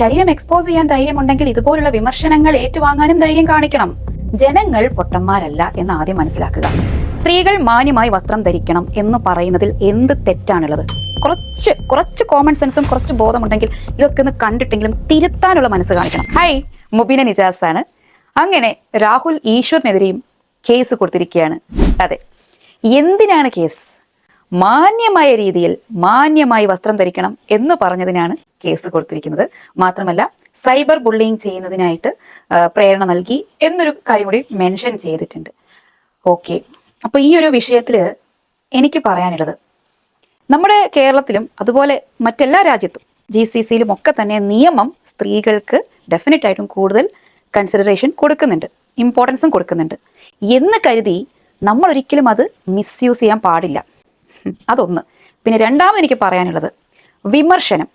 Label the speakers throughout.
Speaker 1: ശരീരം എക്സ്പോസ് ചെയ്യാൻ ധൈര്യമുണ്ടെങ്കിൽ ഇതുപോലുള്ള വിമർശനങ്ങൾ ഏറ്റുവാങ്ങാനും ധൈര്യം കാണിക്കണം. ജനങ്ങൾ പൊട്ടന്മാരല്ല എന്ന് ആദ്യം മനസ്സിലാക്കുക. സ്ത്രീകൾ മാന്യമായി വസ്ത്രം ധരിക്കണം എന്ന് പറയുന്നതിൽ എന്ത് തെറ്റാണുള്ളത്? കുറച്ച് കുറച്ച് കോമൺ സെൻസും കുറച്ച് ബോധമുണ്ടെങ്കിൽ ഇതൊക്കെ ഒന്ന് കണ്ടിട്ടെങ്കിലും തിരുത്താനുള്ള മനസ്സ് കാണിക്കണം. ഹൈ മുബിന നിജാസ് ആണ് അങ്ങനെ രാഹുൽ ഈശ്വറിനെതിരെയും കേസ് കൊടുത്തിരിക്കുകയാണ്. അതെ. എന്തിനാണ് കേസ് മാന്യമായ രീതിയിൽ മാന്യമായി വസ്ത്രം ധരിക്കണം എന്ന് പറഞ്ഞതിനാണ് കേസ് കൊടുത്തിരിക്കുന്നത്. മാത്രമല്ല സൈബർ ബുള്ളിങ് ചെയ്യുന്നതിനായിട്ട് പ്രേരണ നൽകി എന്നൊരു കാര്യം കൂടി മെൻഷൻ ചെയ്തിട്ടുണ്ട്. ഓക്കെ. അപ്പൊ ഈ ഒരു വിഷയത്തിൽ എനിക്ക് പറയാനുള്ളത് നമ്മുടെ കേരളത്തിലും അതുപോലെ മറ്റെല്ലാ രാജ്യത്തും ജി സി സിയിലും ഒക്കെ തന്നെ നിയമം സ്ത്രീകൾക്ക് ഡെഫിനറ്റ് ആയിട്ടും കൂടുതൽ കൺസിഡറേഷൻ കൊടുക്കുന്നുണ്ട് ഇമ്പോർട്ടൻസും കൊടുക്കുന്നുണ്ട്. എന്ന് കരുതി നമ്മൾ ഒരിക്കലും അത് മിസ്യൂസ് ചെയ്യാൻ പാടില്ല. അതൊന്ന്. പിന്നെ രണ്ടാമത് എനിക്ക് പറയാനുള്ളത് വിമർശനം.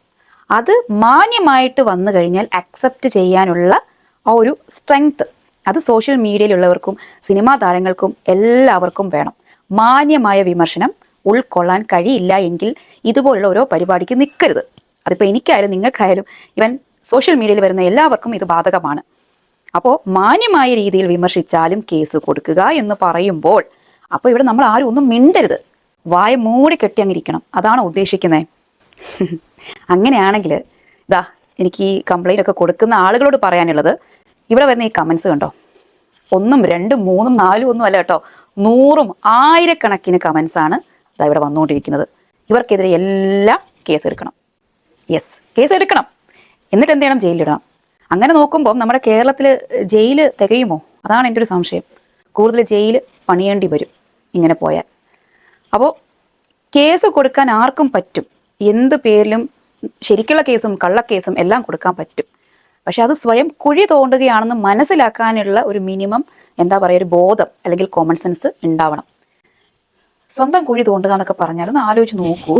Speaker 1: അത് മാന്യമായിട്ട് വന്നു കഴിഞ്ഞാൽ അക്സെപ്റ്റ് ചെയ്യാനുള്ള ആ ഒരു സ്ട്രെങ്ത് അത് സോഷ്യൽ മീഡിയയിലുള്ളവർക്കും സിനിമാ താരങ്ങൾക്കും എല്ലാവർക്കും വേണം. മാന്യമായ വിമർശനം ഉൾക്കൊള്ളാൻ കഴിയില്ല എങ്കിൽ ഇതുപോലുള്ള ഓരോ പരിപാടിക്ക് നിൽക്കരുത് അതിപ്പോൾ എനിക്കായാലും നിങ്ങൾക്കായാലും ഇവൻ സോഷ്യൽ മീഡിയയിൽ വരുന്ന എല്ലാവർക്കും ഇത് ബാധകമാണ്. അപ്പോൾ മാന്യമായ രീതിയിൽ വിമർശിച്ചാലും കേസ് കൊടുക്കുക എന്ന് പറയുമ്പോൾ അപ്പോൾ ഇവിടെ നമ്മൾ ആരും ഒന്നും മിണ്ടരുത്. വായ മൂടി കെട്ടി അങ്ങിരിക്കണം അതാണ് ഉദ്ദേശിക്കുന്നത് അങ്ങനെയാണെങ്കിൽ ഇതാ എനിക്ക് ഈ കംപ്ലൈന്റ് ഒക്കെ കൊടുക്കുന്ന ആളുകളോട് പറയാനുള്ളത് ഇവിടെ വരുന്ന ഈ കമൻസ് കണ്ടോ? ഒന്നും രണ്ടും മൂന്നും നാലും ഒന്നും അല്ല കേട്ടോ. നൂറും ആയിരക്കണക്കിന് കമൻസ് ആണ് ഇതാ ഇവിടെ വന്നുകൊണ്ടിരിക്കുന്നത്. ഇവർക്കെതിരെ എല്ലാം കേസ് എടുക്കണം. യെസ് കേസ് എടുക്കണം. എന്നിട്ട് എന്ത് ചെയ്യണം? ജയിലിലിടണം അങ്ങനെ നോക്കുമ്പോൾ നമ്മുടെ കേരളത്തിൽ ജയിൽ തികയുമോ? അതാണ് എന്റെ ഒരു സംശയം. കൂടുതൽ ജയിൽ പണിയേണ്ടി വരും ഇങ്ങനെ പോയാൽ. അപ്പോൾ കേസ് കൊടുക്കാൻ ആർക്കും പറ്റും. എന്ത് പേരിലും ശരിക്കുള്ള കേസും കള്ളക്കേസും എല്ലാം കൊടുക്കാൻ പറ്റും. പക്ഷെ അത് സ്വയം കുഴി തോണ്ടുകയാണെന്ന് മനസ്സിലാക്കാനുള്ള ഒരു മിനിമം എന്താ പറയുക ഒരു ബോധം അല്ലെങ്കിൽ കോമൺ സെൻസ് ഉണ്ടാവണം. സ്വന്തം കുഴി തോണ്ടുക എന്നൊക്കെ പറഞ്ഞാൽ ഒന്ന് ആലോചിച്ച് നോക്കൂ.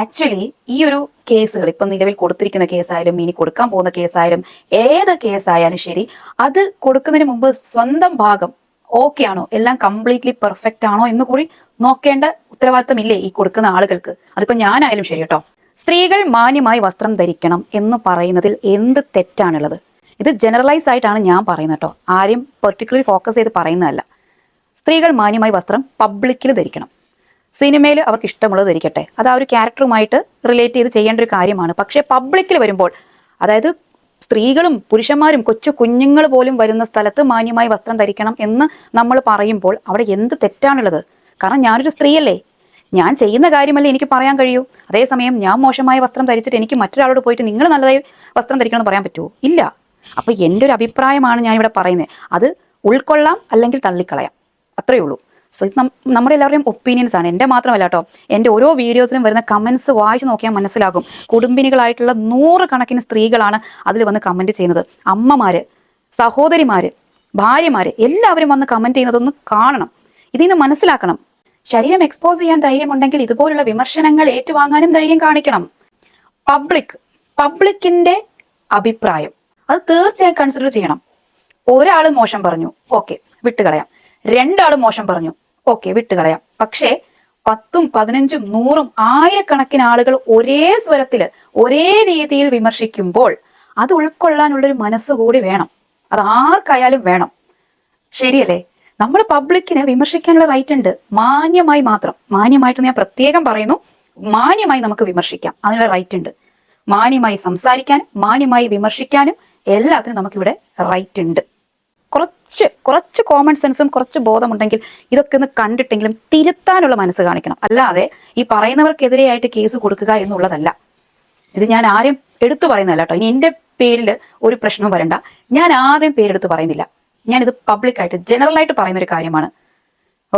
Speaker 1: ആക്ച്വലി ഈ ഒരു കേസുകൾ ഇപ്പം നിലവിൽ കൊടുത്തിരിക്കുന്ന കേസായാലും ഇനി കൊടുക്കാൻ പോകുന്ന കേസായാലും ഏത് കേസായാലും ശരി അത് കൊടുക്കുന്നതിന് മുമ്പ് സ്വന്തം ഭാഗം ഓക്കെ ആണോ? എല്ലാം കംപ്ലീറ്റ്ലി പെർഫെക്റ്റ് ആണോ എന്ന് കൂടി നോക്കേണ്ട ഉത്തരവാദിത്തമില്ലേ ഈ കൊടുക്കുന്ന ആളുകൾക്ക്? അതിപ്പോ ഞാനായാലും ശരി കേട്ടോ. സ്ത്രീകൾ മാന്യമായി വസ്ത്രം ധരിക്കണം എന്ന് പറയുന്നതിൽ എന്ത് തെറ്റാണുള്ളത്? ഇത് ജനറലൈസ് ആയിട്ടാണ് ഞാൻ പറയുന്നത് കേട്ടോ. ആരും പെർട്ടിക്കുലർ ഫോക്കസ് ചെയ്ത് പറയുന്നതല്ല. സ്ത്രീകൾ മാന്യമായി വസ്ത്രം പബ്ലിക്കിൽ ധരിക്കണം. സിനിമയിൽ അവർക്ക് ഇഷ്ടമുള്ളത് ധരിക്കട്ടെ. അത് ആ ഒരു ക്യാരക്ടറുമായിട്ട് റിലേറ്റ് ചെയ്ത് ചെയ്യേണ്ട ഒരു കാര്യമാണ്. പക്ഷേ പബ്ലിക്കിൽ വരുമ്പോൾ അതായത് സ്ത്രീകളും പുരുഷന്മാരും കൊച്ചു കുഞ്ഞുങ്ങൾ പോലും വരുന്ന സ്ഥലത്ത് മാന്യമായി വസ്ത്രം ധരിക്കണം എന്ന് നമ്മൾ പറയുമ്പോൾ അവിടെ എന്ത് തെറ്റാണുള്ളത്? കാരണം ഞാനൊരു സ്ത്രീയല്ലേ. ഞാൻ ചെയ്യുന്ന കാര്യമല്ലേ എനിക്ക് പറയാൻ കഴിയൂ. അതേസമയം ഞാൻ മോശമായ വസ്ത്രം ധരിച്ചിട്ട് എനിക്ക് മറ്റൊരാളോട് പോയിട്ട് നിങ്ങൾ നല്ലതായി വസ്ത്രം ധരിക്കണം എന്ന് പറയാൻ പറ്റുമോ? ഇല്ല. അപ്പൊ എന്റെ ഒരു അഭിപ്രായമാണ് ഞാനിവിടെ പറയുന്നത്. അത് ഉൾക്കൊള്ളാം അല്ലെങ്കിൽ തള്ളിക്കളയാം. അത്രയേ ഉള്ളൂ. സോ ഇത് നമ്മുടെ എല്ലാവരുടെയും ഒപ്പീനിയൻസ് ആണ്. എന്റെ മാത്രമല്ല കേട്ടോ എന്റെ ഓരോ വീഡിയോസിലും വരുന്ന കമൻസ് വായിച്ച് നോക്കിയാൽ മനസ്സിലാകും. കുടുംബിനികളായിട്ടുള്ള നൂറ് കണക്കിന് സ്ത്രീകളാണ് അതിൽ വന്ന് കമന്റ് ചെയ്യുന്നത്. അമ്മമാര് സഹോദരിമാര് ഭാര്യമാര് എല്ലാവരും വന്ന് കമന്റ് ചെയ്യുന്നതൊന്ന് കാണണം. ഇതിൽ നിന്ന് മനസ്സിലാക്കണം. ശരീരം എക്സ്പോസ് ചെയ്യാൻ ധൈര്യമുണ്ടെങ്കിൽ ഇതുപോലുള്ള വിമർശനങ്ങൾ ഏറ്റുവാങ്ങാനും ധൈര്യം കാണിക്കണം. പബ്ലിക് പബ്ലിക്കിന്റെ അഭിപ്രായം. അത് തീർച്ചയായും കൺസിഡർ ചെയ്യണം. ഒരാൾ മോശം പറഞ്ഞു. ഓക്കെ വിട്ടുകളയാം. രണ്ടാൾ മോശം പറഞ്ഞു. ഓക്കെ വിട്ടുകളയാം പക്ഷേ പത്തും പതിനഞ്ചും നൂറും ആയിരക്കണക്കിന് ആളുകൾ ഒരേ സ്വരത്തിൽ ഒരേ രീതിയിൽ വിമർശിക്കുമ്പോൾ അത് ഉൾക്കൊള്ളാനുള്ളൊരു മനസ്സ് കൂടി വേണം. അത് ആർക്കായാലും വേണം. ശരിയല്ലേ? നമ്മൾ പബ്ലിക്കിന് വിമർശിക്കാനുള്ള റൈറ്റ് ഉണ്ട്. മാന്യമായി മാത്രം. മാന്യമായിട്ട് ഞാൻ പ്രത്യേകം പറയുന്നു മാന്യമായി നമുക്ക് വിമർശിക്കാം. അതിനുള്ള റൈറ്റ് ഉണ്ട്. മാന്യമായി സംസാരിക്കാനും മാന്യമായി വിമർശിക്കാനും എല്ലാത്തിനും നമുക്കിവിടെ റൈറ്റ് ഉണ്ട്. കുറച്ച് കുറച്ച് കോമൺ സെൻസും കുറച്ച് ബോധമുണ്ടെങ്കിൽ ഇതൊക്കെ ഒന്ന് കണ്ടിട്ടെങ്കിലും തിരുത്താനുള്ള മനസ്സ് കാണിക്കണം. അല്ലാതെ ഈ പറയുന്നവർക്കെതിരെയായിട്ട് കേസ് കൊടുക്കുക എന്നുള്ളതല്ല. ഇത് ഞാൻ ആരെയും എടുത്തു പറയുന്നതല്ല കേട്ടോ. ഇനി എന്റെ പേരിൽ ഒരു പ്രശ്നവും വരണ്ട. ഞാൻ ആരെയും പേരെടുത്ത് പറയുന്നില്ല. ഞാൻ ഇത് പബ്ലിക്കായിട്ട് ജനറൽ ആയിട്ട് പറയുന്ന ഒരു കാര്യമാണ്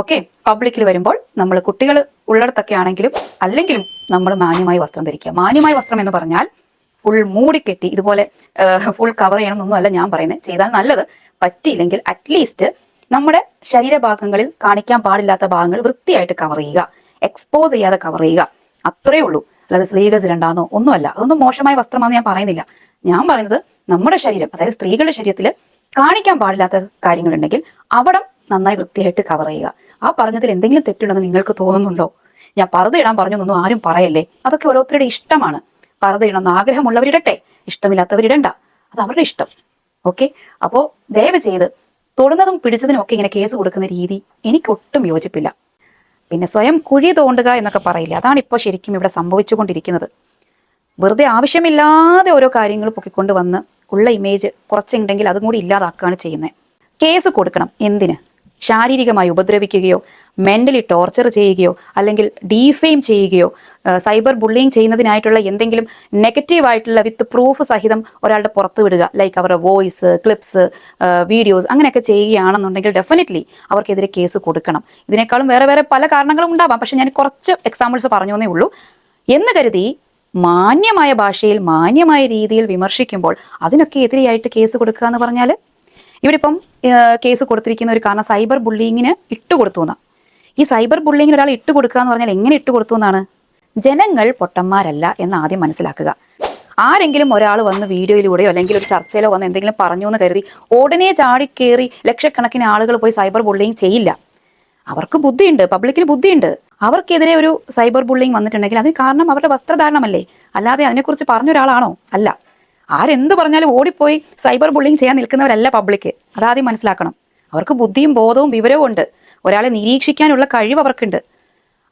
Speaker 1: ഓക്കെ പബ്ലിക്കിൽ വരുമ്പോൾ നമ്മൾ കുട്ടികൾ ഉള്ളിടത്തൊക്കെ ആണെങ്കിലും അല്ലെങ്കിലും നമ്മൾ മാന്യമായി വസ്ത്രം ധരിക്കുക. മാന്യമായ വസ്ത്രം എന്ന് പറഞ്ഞാൽ ഫുൾ മൂടിക്കെട്ടി ഇതുപോലെ ഫുൾ കവർ ചെയ്യണം എന്നൊന്നും അല്ല ഞാൻ പറയുന്നത് ചെയ്താൽ നല്ലത്. പറ്റിയില്ലെങ്കിൽ അറ്റ്ലീസ്റ്റ് നമ്മുടെ ശരീരഭാഗങ്ങളിൽ കാണിക്കാൻ പാടില്ലാത്ത ഭാഗങ്ങൾ വൃത്തിയായിട്ട് കവർ ചെയ്യുക. എക്സ്പോസ് ചെയ്യാതെ കവർ ചെയ്യുക. അത്രേ ഉള്ളൂ. അല്ലാതെ സ്ലീവ്ലെസ് ഇടണ്ടാന്നോ? ഒന്നുമല്ല. അതൊന്നും മോശമായ വസ്ത്രമാണെന്ന് ഞാൻ പറയുന്നില്ല. ഞാൻ പറയുന്നത് നമ്മുടെ ശരീരം അതായത് സ്ത്രീകളുടെ ശരീരത്തിൽ കാണിക്കാൻ പാടില്ലാത്ത കാര്യങ്ങളുണ്ടെങ്കിൽ അവിടം നന്നായി വൃത്തിയായിട്ട് കവർ ചെയ്യുക. ആ പറഞ്ഞതിൽ എന്തെങ്കിലും തെറ്റുണ്ടെന്ന് നിങ്ങൾക്ക് തോന്നുന്നുണ്ടോ? ഞാൻ പറുത ഇടാൻ പറഞ്ഞൊന്നും ആരും പറയല്ലേ? അതൊക്കെ ഓരോരുത്തരുടെ ഇഷ്ടമാണ്. പറുത ഇടണമെന്ന് ആഗ്രഹമുള്ളവരിടട്ടെ. ഇഷ്ടമില്ലാത്തവരിടണ്ട. അത് അവരുടെ ഇഷ്ടം. ഓക്കെ അപ്പോൾ ദയവ് ചെയ്ത് തൊടുന്നതും പിടിച്ചതിനും ഒക്കെ ഇങ്ങനെ കേസ് കൊടുക്കുന്ന രീതി എനിക്ക് ഒട്ടും യോജിപ്പില്ല. പിന്നെ സ്വയം കുഴി തോണ്ടുക എന്നൊക്കെ പറയില്ല? അതാണ് ഇപ്പോൾ ശരിക്കും ഇവിടെ സംഭവിച്ചുകൊണ്ടിരിക്കുന്നത്. വെറുതെ ആവശ്യമില്ലാതെ ഓരോ കാര്യങ്ങൾ പൊക്കിക്കൊണ്ട് വന്ന് ഉള്ള ഇമേജ് കുറച്ചുണ്ടെങ്കിൽ അതും കൂടി ഇല്ലാതാക്കുകയാണ് ചെയ്യുന്നത് കേസ് കൊടുക്കണം. എന്തിന്? ശാരീരികമായി ഉപദ്രവിക്കുകയോ മെന്റലി ടോർച്ചർ ചെയ്യുകയോ അല്ലെങ്കിൽ ഡീഫെയിം ചെയ്യുകയോ സൈബർ ബുള്ളിങ് ചെയ്യുന്നതിനായിട്ടുള്ള എന്തെങ്കിലും നെഗറ്റീവ് ആയിട്ടുള്ള വിത്ത് പ്രൂഫ് സഹിതം ഒരാളുടെ പുറത്ത് വിടുക. ലൈക്ക് അവരുടെ വോയിസ് ക്ലിപ്സ് വീഡിയോസ് അങ്ങനെയൊക്കെ ചെയ്യുകയാണെന്നുണ്ടെങ്കിൽ ഡെഫിനറ്റ്ലി അവർക്കെതിരെ കേസ് കൊടുക്കണം. ഇതിനേക്കാളും വേറെ വേറെ പല കാരണങ്ങളും ഉണ്ടാവാം. പക്ഷെ ഞാൻ കുറച്ച് എക്സാമ്പിൾസ് പറഞ്ഞു എന്നേ ഉള്ളൂ. എന്ന് കരുതി മാന്യമായ ഭാഷയിൽ മാന്യമായ രീതിയിൽ വിമർശിക്കുമ്പോൾ അതിനൊക്കെ എതിരെയായിട്ട് കേസ് കൊടുക്കുക എന്ന് പറഞ്ഞാൽ ഇവിടെ ഇപ്പം കേസ് കൊടുത്തിരിക്കുന്ന ഒരു കാരണം സൈബർ ബുള്ളിങ്ങിന് ഇട്ടുകൊടുത്തു എന്നാണ്. ഈ സൈബർ ബുള്ളിങ്ങിന് ഒരാൾ ഇട്ടുകൊടുക്കുക എന്ന് പറഞ്ഞാൽ എങ്ങനെ ഇട്ടുകൊടുത്തു എന്നാണ്? ജനങ്ങൾ പൊട്ടന്മാരല്ല എന്ന് ആദ്യം മനസ്സിലാക്കുക. ആരെങ്കിലും ഒരാൾ വന്ന് വീഡിയോയിലൂടെയോ അല്ലെങ്കിൽ ഒരു ചർച്ചയിലോ വന്ന് എന്തെങ്കിലും പറഞ്ഞു എന്ന് കരുതി ഉടനെ ചാടിക്കേറി ലക്ഷക്കണക്കിന് ആളുകൾ പോയി സൈബർ ബുള്ളിങ് ചെയ്യില്ല. അവർക്ക് ബുദ്ധിയുണ്ട് പബ്ലിക്കിന് ബുദ്ധിയുണ്ട്. അവർക്കെതിരെ ഒരു സൈബർ ബുള്ളിങ് വന്നിട്ടുണ്ടെങ്കിൽ അതിന് കാരണം അവരുടെ വസ്ത്രധാരണമല്ലേ? അല്ലാതെ അതിനെക്കുറിച്ച് പറഞ്ഞ ഒരാളാണോ അല്ല. ആരെന്ത് പറഞ്ഞാലും ഓടിപ്പോയി സൈബർ ബുള്ളിങ് ചെയ്യാൻ നിൽക്കുന്നവരല്ല പബ്ലിക്. അതാദ്യം മനസ്സിലാക്കണം. അവർക്ക് ബുദ്ധിയും ബോധവും വിവരവും ഉണ്ട്. ഒരാളെ നിരീക്ഷിക്കാനുള്ള കഴിവ് അവർക്കുണ്ട്.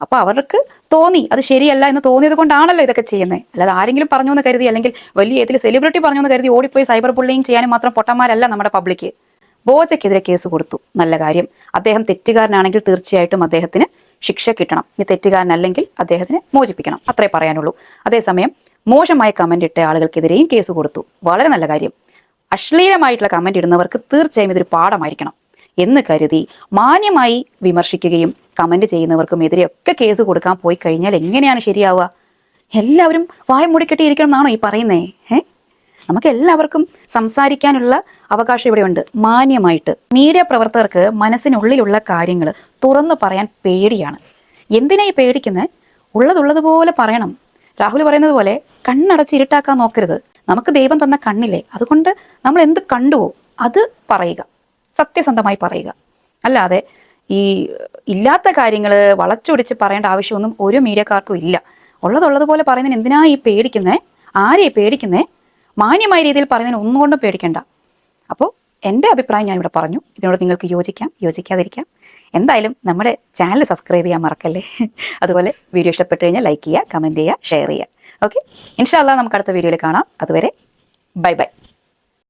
Speaker 1: അപ്പൊ അവർക്ക് തോന്നി അത് ശരിയല്ല എന്ന് തോന്നിയത് കൊണ്ടാണല്ലോ ഇതൊക്കെ ചെയ്യുന്നത് അല്ലാതെ ആരെങ്കിലും പറഞ്ഞു എന്ന് കരുതി അല്ലെങ്കിൽ വലിയ ഏതിൽ സെലിബ്രിറ്റി പറഞ്ഞു എന്ന് കരുതി ഓടിപ്പോയി സൈബർ ബുള്ളിങ് ചെയ്യാനും മാത്രം പൊട്ടന്മാരല്ല നമ്മുടെ പബ്ലിക് ബോജയ്ക്കെതിരെ കേസ് കൊടുത്തു. നല്ല കാര്യം. അദ്ദേഹം തെറ്റുകാരനാണെങ്കിൽ തീർച്ചയായിട്ടും അദ്ദേഹത്തിന് ശിക്ഷ കിട്ടണം. ഇനി തെറ്റുകാരനല്ലെങ്കിൽ അദ്ദേഹത്തിന് മോചിപ്പിക്കണം. അത്രേ പറയാനുള്ളൂ. അതേസമയം മോശമായ കമന്റ് ഇട്ട ആളുകൾക്കെതിരെയും കേസ് കൊടുത്തു. വളരെ നല്ല കാര്യം. അശ്ലീലമായിട്ടുള്ള കമന്റ് ഇടുന്നവർക്ക് തീർച്ചയായും ഇതൊരു പാഠമായിരിക്കണം. എന്ന് കരുതി മാന്യമായി വിമർശിക്കുകയും കമന്റ് ചെയ്യുന്നവർക്കും എതിരെയൊക്കെ കേസ് കൊടുക്കാൻ പോയി കഴിഞ്ഞാൽ എങ്ങനെയാണ് ശരിയാവുക? എല്ലാവരും വായ മൂടിക്കെട്ടി എന്നാണോ ഈ പറയുന്നേ? ഏഹ് നമുക്ക് എല്ലാവർക്കും സംസാരിക്കാനുള്ള അവകാശം ഇവിടെയുണ്ട്. മാന്യമായിട്ട്. മീഡിയ പ്രവർത്തകർക്ക് മനസ്സിനുള്ളിലുള്ള കാര്യങ്ങൾ തുറന്നു പറയാൻ പേടിയാണ്. എന്തിനാ ഈ പേടിക്കുന്നത് ഉള്ളതുള്ളതുപോലെ പറയണം. രാഹുൽ പറയുന്നത് പോലെ കണ്ണടച്ച് ഇരുട്ടാക്കാൻ നോക്കരുത്. നമുക്ക് ദൈവം തന്ന കണ്ണില്ലേ? അതുകൊണ്ട് നമ്മൾ എന്ത് കണ്ടുവോ അത് പറയുക. സത്യസന്ധമായി പറയുക. അല്ലാതെ ഈ ഇല്ലാത്ത കാര്യങ്ങൾ വളച്ചൊടിച്ച് പറയേണ്ട ആവശ്യമൊന്നും ഒരു മീഡിയക്കാർക്കും ഇല്ല. ഉള്ളതുള്ളതുപോലെ പറയുന്നതിന് എന്തിനാ ഈ പേടിക്കുന്നേ? ആരെ പേടിക്കുന്നേ? മാന്യമായ രീതിയിൽ പറയുന്നതിന് ഒന്നുകൊണ്ടും പേടിക്കണ്ട. അപ്പോൾ എന്റെ അഭിപ്രായം ഞാനിവിടെ പറഞ്ഞു. ഇതിനോട് നിങ്ങൾക്ക് യോജിക്കാം. യോജിക്കാതിരിക്കാം. എന്തായാലും നമ്മുടെ ചാനൽ സബ്സ്ക്രൈബ് ചെയ്യാൻ മറക്കല്ലേ? അതുപോലെ വീഡിയോ ഇഷ്ടപ്പെട്ട് കഴിഞ്ഞാൽ ലൈക്ക് ചെയ്യുക കമന്റ് ചെയ്യുക ഷെയർ ചെയ്യുക. ഓക്കെ? ഇൻഷാല്ല നമുക്ക് അടുത്ത വീഡിയോയിൽ കാണാം. അതുവരെ ബൈ ബൈ.